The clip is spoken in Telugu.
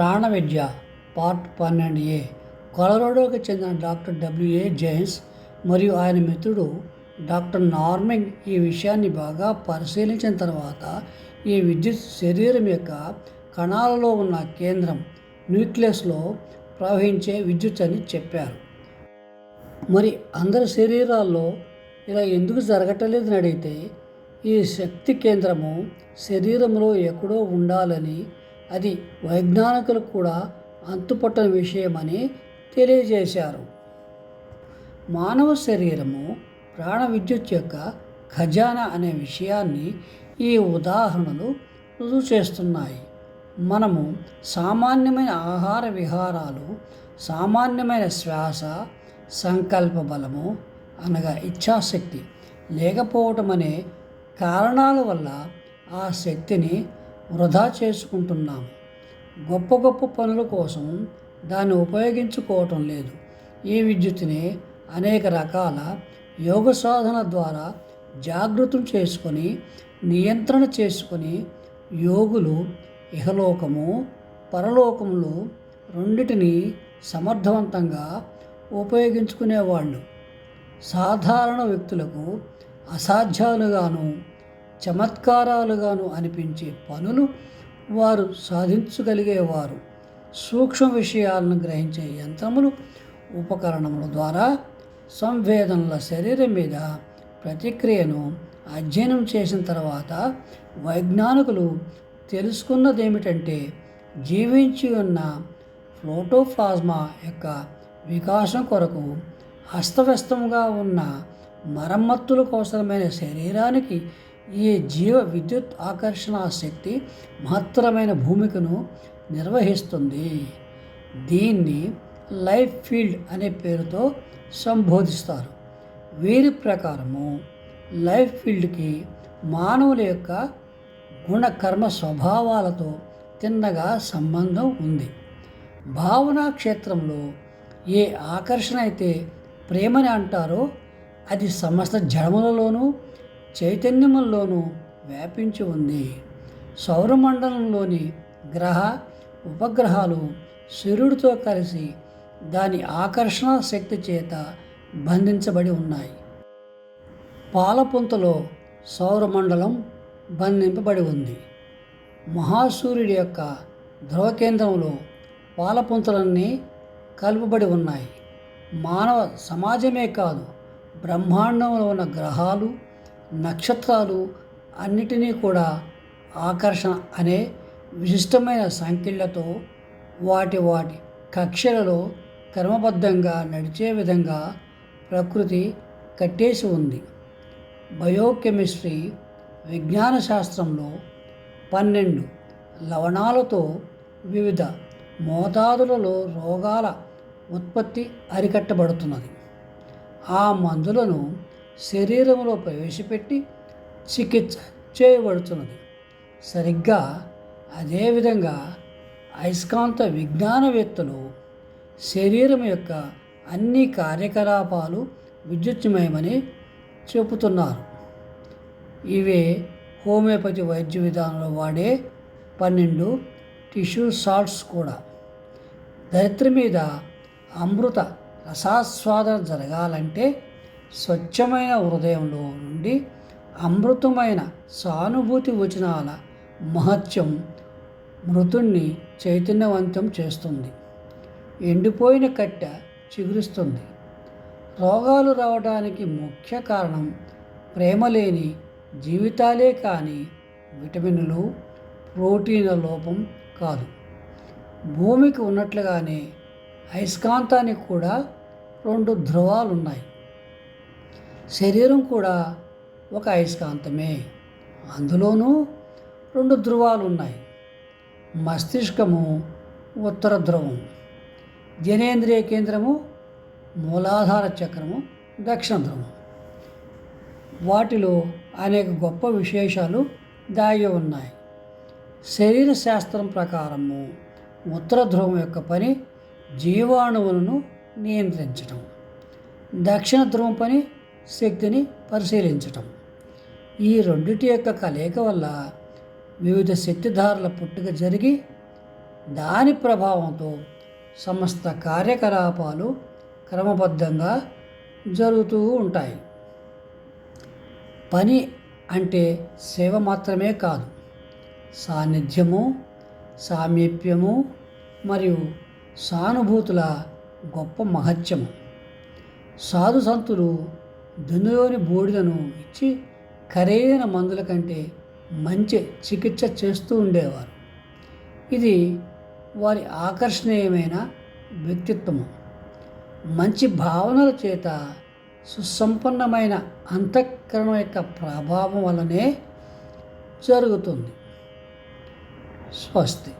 ప్రాణ విద్య పార్ట్ పన్నెండు ఏ. కొలరాడోకి చెందిన డాక్టర్ డబ్ల్యూఏ జైన్స్ మరియు ఆయన మిత్రుడు డాక్టర్ నార్మింగ్ ఈ విషయాన్ని బాగా పరిశీలించిన తర్వాత ఈ విద్యుత్ శరీరం యొక్క కణాలలో ఉన్న కేంద్రం న్యూక్లియస్లో ప్రవహించే విద్యుత్ అని చెప్పారు. మరి అందరి శరీరాల్లో ఇలా ఎందుకు జరగటలేదని అడిగితే ఈ శక్తి కేంద్రము శరీరంలో ఎక్కడో ఉండాలని అది వైజ్ఞానికులకు కూడా అంతుపట్టని విషయమని తెలియజేశారు. మానవ శరీరము ప్రాణ విద్యుత్ యొక్క ఖజానా అనే విషయాన్ని ఈ ఉదాహరణలు రుజువు చేస్తున్నాయి. మనము సామాన్యమైన ఆహార విహారాలు సామాన్యమైన శ్వాస సంకల్ప బలము అనగా ఇచ్ఛాశక్తి లేకపోవటం అనే కారణాల వల్ల ఆ శక్తిని వృధా చేసుకుంటున్నాము గొప్ప గొప్ప పనుల కోసం దాన్ని ఉపయోగించుకోవటం లేదు. ఈ విద్యుత్తుని అనేక రకాల యోగ సాధన ద్వారా జాగృతం చేసుకొని నియంత్రణ చేసుకొని యోగులు ఇహలోకము పరలోకములు రెండిటిని సమర్థవంతంగా ఉపయోగించుకునేవాళ్ళు. సాధారణ వ్యక్తులకు అసాధ్యాలుగాను చమత్కారాలుగాను అనిపించే పనులు వారు సాధించగలిగేవారు. సూక్ష్మ విషయాలను గ్రహించే యంత్రములు ఉపకరణముల ద్వారా సంవేదనల శరీరం మీద ప్రతిక్రియను అధ్యయనం చేసిన తర్వాత వైజ్ఞానికులు తెలుసుకున్నది ఏమిటంటే జీవించి ఉన్న ఫ్లోటోప్లాజ్మా యొక్క వికాసం కొరకు అస్తవ్యస్తముగా ఉన్న మరమ్మత్తులకు కోసమైన శరీరానికి ఈ జీవ విద్యుత్ ఆకర్షణ శక్తి మహత్తరమైన భూమికను నిర్వహిస్తుంది. దీన్ని లైఫ్ ఫీల్డ్ అనే పేరుతో సంబోధిస్తారు. వీరి ప్రకారము లైఫ్ ఫీల్డ్కి మానవుల యొక్క గుణకర్మ స్వభావాలతో తిన్నగా సంబంధం ఉంది. భావనా క్షేత్రంలో ఏ ఆకర్షణ అయితే ప్రేమని అంటారో అది సమస్త జడములలోనూ చైతన్యముల్లోనూ వ్యాపించి ఉంది. సౌరమండలంలోని గ్రహ ఉపగ్రహాలు సూర్యుడితో కలిసి దాని ఆకర్షణ శక్తి చేత బంధించబడి ఉన్నాయి. పాలపుంతలో సౌరమండలం బంధింపబడి ఉంది. మహాసూర్యుడి యొక్క ధ్రువ కేంద్రంలో పాలపుంతలన్నీ కలుపబడి ఉన్నాయి. మానవ సమాజమే కాదు బ్రహ్మాండంలో ఉన్న గ్రహాలు నక్షత్రాలు అన్నిటినీ కూడా ఆకర్షణ అనే విశిష్టమైన సంఖ్యలతో వాటి వాటి కక్షలలో క్రమబద్ధంగా నడిచే విధంగా ప్రకృతి కట్టేసి ఉంది. బయోకెమిస్ట్రీ విజ్ఞాన శాస్త్రంలో పన్నెండు లవణాలతో వివిధ మోతాదులలో రోగాల ఉత్పత్తి అరికట్టబడుతున్నది. ఆ మందులను శరీరంలో ప్రవేశపెట్టి చికిత్స చేయబడుతున్నది సరిగ్గా అదేవిధంగా అయస్కాంత విజ్ఞానవేత్తలు శరీరం యొక్క అన్ని కార్యకలాపాలు విద్యుత్మయమని చెబుతున్నారు. ఇవే హోమియోపతి వైద్య విధానంలో వాడే పన్నెండు టిష్యూ సాల్ట్స్ కూడా. దరిద్ర మీద అమృత రసాస్వాదన జరగాలంటే స్వచ్ఛమైన హృదయంలో నుండి అమృతమైన సానుభూతి వచనాల మహత్యం మృతుణ్ణి చైతన్యవంతం చేస్తుంది. ఎండిపోయిన కట్టె చిగురిస్తుంది. రోగాలు రావడానికి ముఖ్య కారణం ప్రేమ లేని జీవితాలే కానీ విటమిన్లు ప్రోటీన్ల లోపం కాదు. భూమికి ఉన్నట్లుగానే అయస్కాంతానికి కూడా రెండు ధ్రువాలు ఉన్నాయి శరీరం కూడా ఒక అయస్కాంతమే. అందులోనూ రెండు ధ్రువాలు ఉన్నాయి మస్తిష్కము ఉత్తర ధ్రువం జనేంద్రియ కేంద్రము మూలాధార చక్రము దక్షిణ ధ్రువం. వాటిలో అనేక గొప్ప విశేషాలు దాగి ఉన్నాయి. శరీర శాస్త్రం ప్రకారము ఉత్తర ధ్రువం యొక్క పని జీవాణువులను నియంత్రించడం దక్షిణ ధ్రువం పని శక్తిని పరిశీలించటం. ఈ రెండిటి యొక్క కలయిక వల్ల వివిధ శక్తిధారల పుట్టుక జరిగి దాని ప్రభావంతో సమస్త కార్యకలాపాలు క్రమబద్ధంగా జరుగుతూ ఉంటాయి. పని అంటే సేవ మాత్రమే కాదు సాన్నిధ్యము సామీప్యము మరియు సానుభూతుల గొప్ప మహత్యము. సాధు సంతులు దునిలోని బూడిదను ఇచ్చి ఖరీదైన మందుల కంటే మంచి చికిత్స చేస్తూ ఉండేవారు. ఇది వారి ఆకర్షణీయమైన వ్యక్తిత్వము. మంచి భావనల చేత సుసంపన్నమైన అంతఃకరణ యొక్క ప్రభావం వల్లనే జరుగుతుంది. స్వస్తి.